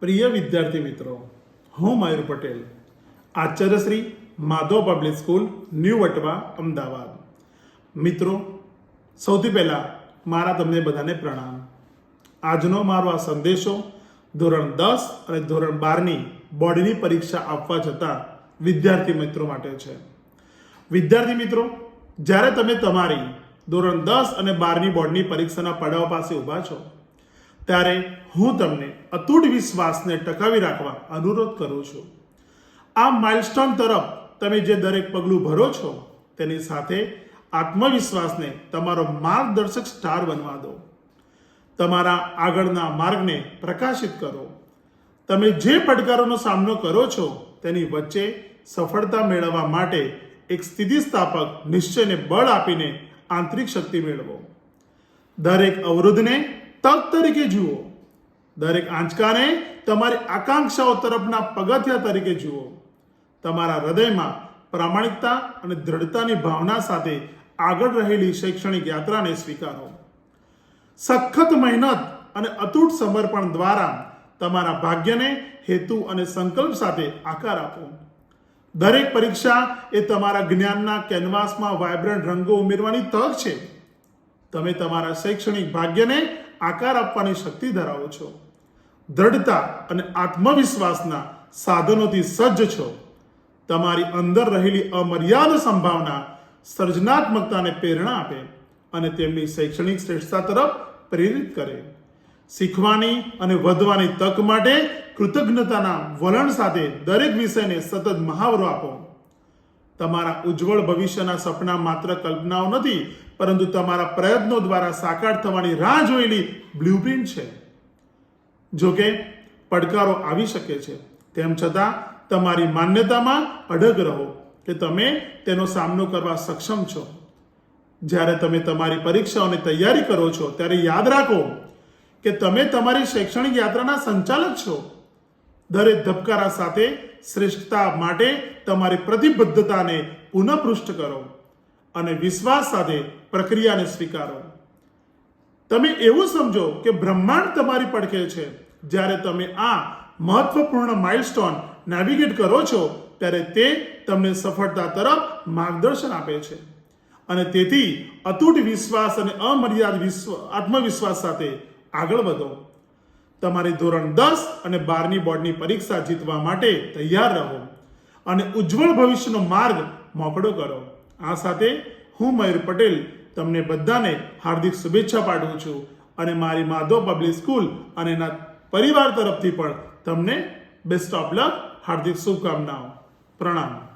પ્રિય વિદ્યાર્થી મિત્રો, હું મયુર પટેલ, આચાર્યશ્રી Madhav public school, new Vatva, Ahmedabad. મિત્રો, સૌથી પહેલાં મારા તમને બધાને પ્રણામ. આજનો મારો આ સંદેશો ધોરણ દસ અને ધોરણ બારની બોર્ડની પરીક્ષા આપવા જતાં વિદ્યાર્થી મિત્રો માટે છે. વિદ્યાર્થી મિત્રો, જ્યારે તમે તમારી ધોરણ દસ અને બારની બોર્ડની પરીક્ષાના પડાવ પાસે ઊભા છો ત્યારે હું તમને અતૂટ વિશ્વાસને ટકાવી રાખવા અનુરોધ કરું છું. આ માઇલસ્ટોન તરફ તમે જે દરેક પગલું ભરો છો, તેની સાથે આત્મવિશ્વાસને તમારો માર્ગદર્શક સ્ટાર બનવા દો. તમારા આગળના માર્ગને પ્રકાશિત કરો. તમે જે પડકારોનો સામનો કરો છો, તેની વચ્ચે સફળતા મેળવવા માટે એક સ્થિતિસ્થાપક નિશ્ચયને બળ આપીને આંતરિક શક્તિ મેળવો. દરેક અવરોધને તક તરીકે જુઓ. દરેક આંચકાને તમારી આકાંક્ષાઓ તરફના પગથિયા તરીકે જુઓ. તમારા હૃદયમાં પ્રામાણિકતા અને દ્રઢતાની ભાવના સાથે આગળ રહેલી શૈક્ષણિક યાત્રાને સ્વીકારો. સખત મહેનત અને અતૂટ સમર્પણ દ્વારા તમારા ભાગ્યને હેતુ અને સંકલ્પ સાથે આકાર આપો. દરેક પરીક્ષા એ તમારા જ્ઞાનના કેનવાસમાં વાયબ્રન્ટ રંગો ઉમેરવાની તક છે. તમે તમારા શૈક્ષણિક ભાગ્યને આકાર આપવાની શક્તિ ધરાવો છો. દ્રઢતા અને આત્મવિશ્વાસના સાધનોથી સજ્જ છો. તમારી અંદર રહેલી અમર્યાદ સંભાવના સર્જનાત્મકતાને પ્રેરણા આપે અને તેમની શૈક્ષણિક શ્રેષ્ઠતા તરફ પ્રેરિત કરે. શીખવાની અને વધવાની તક માટે કૃતજ્ઞતાના વલણ સાથે દરેક વિષયને સતત મહાવરો આપો. તમારા ઉજ્જવળ ભવિષ્યના સપના માત્ર કલ્પનાઓ નથી, પરંતુ તમારા પ્રયત્નો દ્વારા સાકાર થવાની રાહ જોયેલી બ્લુપ્રિન્ટ છે. જોકે, પડકારો આવી શકે છે. તેમ છતાં, તમારી માન્યતામાં અડગ રહો કે તમે તેનો સામનો કરવા સક્ષમ છો. જ્યારે તમે તમારી પરીક્ષાઓની તૈયારી કરો છો, ત્યારે યાદ રાખો કે તમે તમારી શૈક્ષણિક યાત્રાના સંચાલક છો. દરેક ધબકારા સાથે શ્રેષ્ઠતા માટે તમારી પ્રતિબદ્ધતાને પુનઃપૃષ્ઠ કરો અને વિશ્વાસ સાથે પ્રક્રિયાને સ્વીકારો. તમે એવું સમજો કે બ્રહ્માંડ તમારી પડખે છે. જ્યારે તમે આ મહત્વપૂર્ણ માઇલસ્ટોન નેવિગેટ કરો છો, ત્યારે તે તમને સફળતા તરફ માર્ગદર્શન આપે છે. અને તેથી અતૂટ વિશ્વાસ અને અમર્યાદ વિશ્વ, આત્મવિશ્વાસ સાથે આગળ વધો. તમારી ધોરણ દસ અને બારની બોર્ડની પરીક્ષા જીતવા માટે તૈયાર રહો અને ઉજ્જવળ ભવિષ્યનો માર્ગ મોકળો કરો. આ સાથે હું મયુર પટેલ તમને બધાને હાર્દિક શુભેચ્છા પાઠવું છું અને મારી માધવ પબ્લિક સ્કૂલ અને એના પરિવાર તરફથી પણ તમને બેસ્ટ ઓફ લક હાર્દિક શુભકામનાઓ. પ્રણામ.